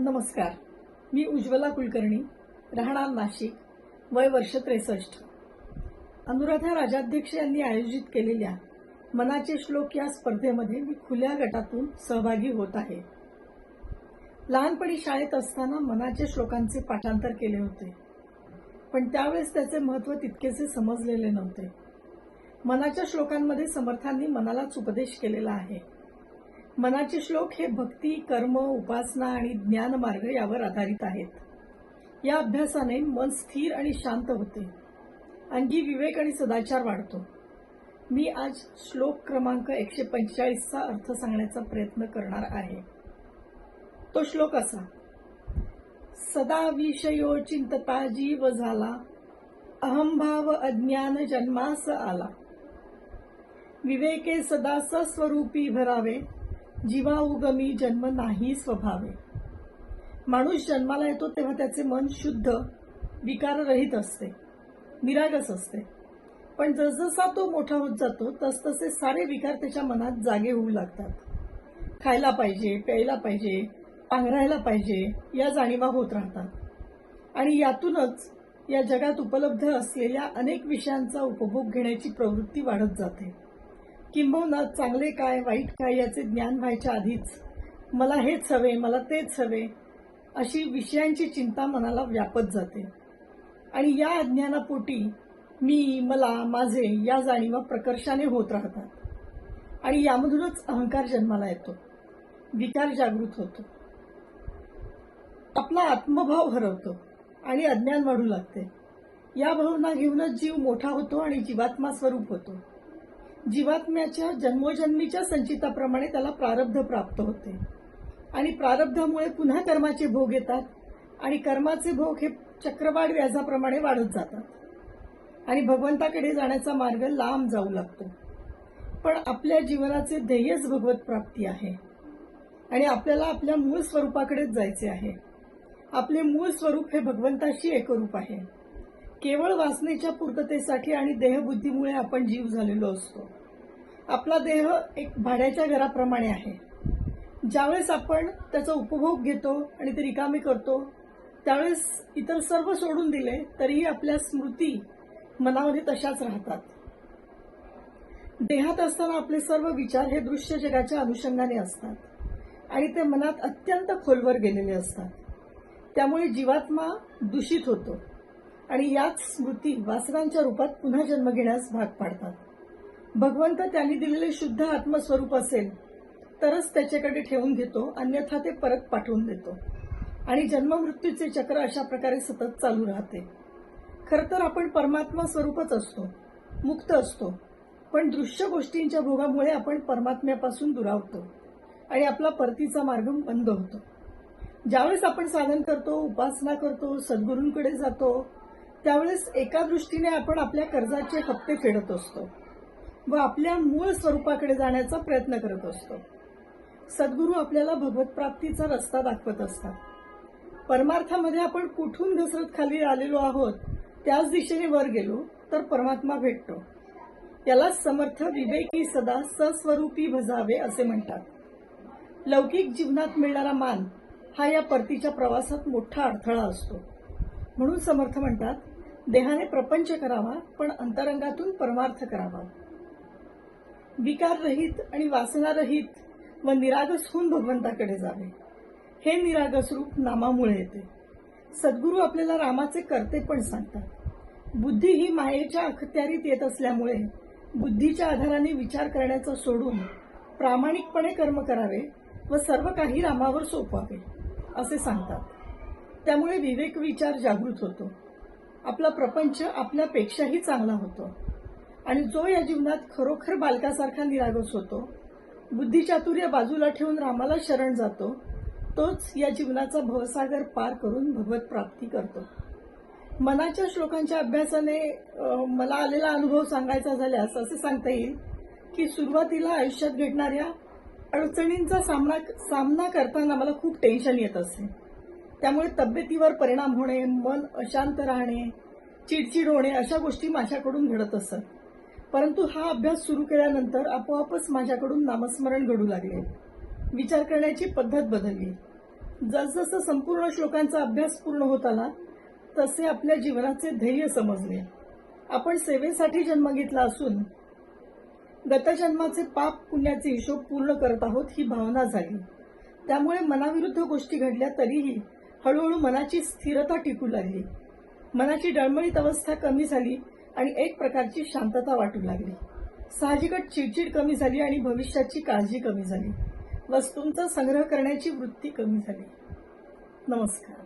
नमस्कार. मी उज्ज्वला कुलकर्णी राहणार नाशिक वय वर्ष त्रेसष्ट. अनुराधा राजाध्यक्ष यांनी आयोजित केलेल्या मनाचे श्लोक या स्पर्धेमध्ये मी खुल्या गटातून सहभागी होत आहे. लहानपणी शाळेत असताना मनाचे श्लोकांचे पाठांतर केले होते. पण त्यावेळेस त्याचे महत्त्व तितकेसे समजलेले नव्हते. मनाच्या श्लोकांमध्ये समर्थांनी मनालाच उपदेश केलेला आहे. मनाचे श्लोक हे भक्ती कर्म उपासना आणि ज्ञान मार्ग यावर आधारित आहेत. या अभ्यासाने मन स्थिर आणि शांत होते. अंगी विवेक आणि सदाचार वाढतो. मी आज श्लोक क्रमांक एकशे पंचेचाळीसचा अर्थ सांगण्याचा प्रयत्न करणार आहे. तो श्लोक असा. सदा विषयो चिंतता जीव झाला. अहंभाव अज्ञान जन्मास आला. विवेके सदा सस्वरूपी भरावे. जीवा उगमी जन्म नाही स्वभावे. माणूस जन्माला येतो तेव्हा त्याचे मन शुद्ध विकाररहित असते निरागस असते. पण जसजसा तो मोठा होत जातो तसतसे सारे विकार त्याच्या मनात जागे होऊ लागतात. खायला पाहिजे प्यायला पाहिजे पांघरायला पाहिजे या जाणीवा होत राहतात. आणि यातूनच या जगात उपलब्ध असलेल्या अनेक विषयांचा उपभोग घेण्याची प्रवृत्ती वाढत जाते. किंबहुना चांगले काय वाईट काय याचे ज्ञान व्हायच्या आधीच. मला हेच हवे मला तेच हवे अशी विषयांची चिंता मनाला व्यापत जाते. आणि या अज्ञानापोटी मी मला माझे या जाणीवा प्रकर्षाने होत राहतात. आणि यामधूनच अहंकार जन्माला येतो. विकार जागृत होतो. आपला आत्मभाव हरवतो आणि अज्ञान वाढू लागते. या भावना घेऊनच जीव मोठा होतो आणि जीवात्मा स्वरूप होतो. जीवात्म्याच्या जन्मोजन्मीच्या संचिताप्रमाणे त्याला प्रारब्ध प्राप्त होते. आणि प्रारब्धामुळे पुन्हा कर्माचे भोग येतात आणि कर्माचे भोग हे चक्रवाढ व्याजाप्रमाणे वाढत जातात. आणि भगवंताकडे जाण्याचा मार्ग लांब जाऊ लागतो. पण आपल्या जीवनाचे ध्येयच भगवत प्राप्ती आहे. आणि आपल्याला आपल्या मूळ स्वरूपाकडेच जायचे आहे. आपले मूळ स्वरूप हे भगवंताशी एकरूप आहे. केवळ वासनेच्या पूर्ततेसाठी आणि देहबुद्धीमुळे आपण जीव झालेलो असतो. आपला देह एक भाड्याच्या घराप्रमाणे आहे. ज्यावेळेस आपण त्याचा उपभोग घेतो आणि ते रिकामी करतो त्यावेळेस इतर सर्व सोडून दिले तरीही आपल्या स्मृती मनामध्ये तशाच राहतात. देहात असताना आपले सर्व विचार हे दृश्य जगाच्या अनुषंगाने असतात आणि ते मनात अत्यंत खोलवर गेलेले असतात. त्यामुळे जीवात्मा दूषित होतो आणि याच स्मृती वासनांच्या रूपात पुन्हा जन्म घेण्यास भाग पाडतात. भगवंत त्यांनी दिलेले शुद्ध आत्मस्वरूप असेल तरच त्याच्याकडे ठेवून घेतो अन्यथा ते परत पाठवून देतो. आणि जन्ममृत्यूचे चक्र अशा प्रकारे सतत चालू राहते. खरं तर आपण परमात्मा स्वरूपच असतो मुक्त असतो पण दृश्य गोष्टींच्या भोगामुळे आपण परमात्म्यापासून दुरावतो आणि आपला परतीचा मार्ग बंद होतो. ज्यावेळेस आपण साधन करतो उपासना करतो सद्गुरूंकडे जातो त्यावेळेस एका दृष्टीने आपण आपल्या कर्जाचे हप्ते फेडत असतो. व आपल्या मूळ स्वरूपाकडे जाण्याचा प्रयत्न करत असतो. सद्गुरू आपल्याला भगवत प्राप्तीचा रस्ता दाखवत असतात. परमार्थामध्ये आपण कुठून घसरत खाली आलेलो आहोत त्याच दिशेने वर गेलो तर परमात्मा भेटतो. याला समर्थ विवेकी सदा सस्वरूपी भजावे असे म्हणतात. लौकिक जीवनात मिळणारा मान हा या परतीच्या प्रवासात मोठा अडथळा असतो. म्हणून समर्थ म्हणतात देहाने प्रपंच करावा पण अंतरंगातून परमार्थ करावा. विकाररहित आणि वासनारहित व निरागस होऊन भगवंताकडे जावे. हे निरागस रूप नामामुळे येते. सद्गुरू आपल्याला रामाचे करते पण सांगतात. बुद्धी ही मायेच्या अखत्यारीत येत असल्यामुळे बुद्धीच्या आधाराने विचार करण्याचा सोडून प्रामाणिकपणे कर्म करावे व सर्व काही रामावर सोपवावे असे सांगतात. त्यामुळे विवेक विचार जागृत होतो. आपला प्रपंच आपल्यापेक्षाही चांगला होतो. आणि जो या जीवनात खरोखर बालकासारखा निरागस होतो बुद्धिचातुर्य बाजूला ठेवून रामाला शरण जातो तोच या जीवनाचा भवसागर पार करून भगवत प्राप्ती करतो. मनाच्या श्लोकांच्या अभ्यासाने मला आलेला अनुभव सांगायचा झाल्यास असे सांगता येईल की सुरुवातीला आयुष्यात घडणाऱ्या अडचणींचा सामना सामना करताना मला खूप टेन्शन येत असे. त्यामुळे तब्येतीवर परिणाम होणे मन अशांत राहणे चिडचिड होणे अशा गोष्टी माझ्याकडून घडत असत. परंतु हा अभ्यास सुरू केल्यानंतर आपोआपच माझ्याकडून नामस्मरण घडू लागले. विचार करण्याची पद्धत बदलली. जसजसं संपूर्ण श्लोकांचा अभ्यास पूर्ण होत आला तसे आपल्या जीवनाचे ध्येय समजले. आपण सेवेसाठी जन्म घेतला असून गतजन्माचे पाप पुण्याचे हिशोब पूर्ण करत आहोत ही भावना झाली. त्यामुळे मनाविरुद्ध गोष्टी घडल्या तरीही हळूहळू मनाची स्थिरता टिकू लागली. मनाची डळमळीत अवस्था कमी झाली आणि एक प्रकारची शांतता वाटू लागली. साहजिकच चिडचिड कमी झाली आणि भविष्याची काळजी कमी झाली. वस्तूंचा संग्रह करण्याची वृत्ती कमी झाली. नमस्कार.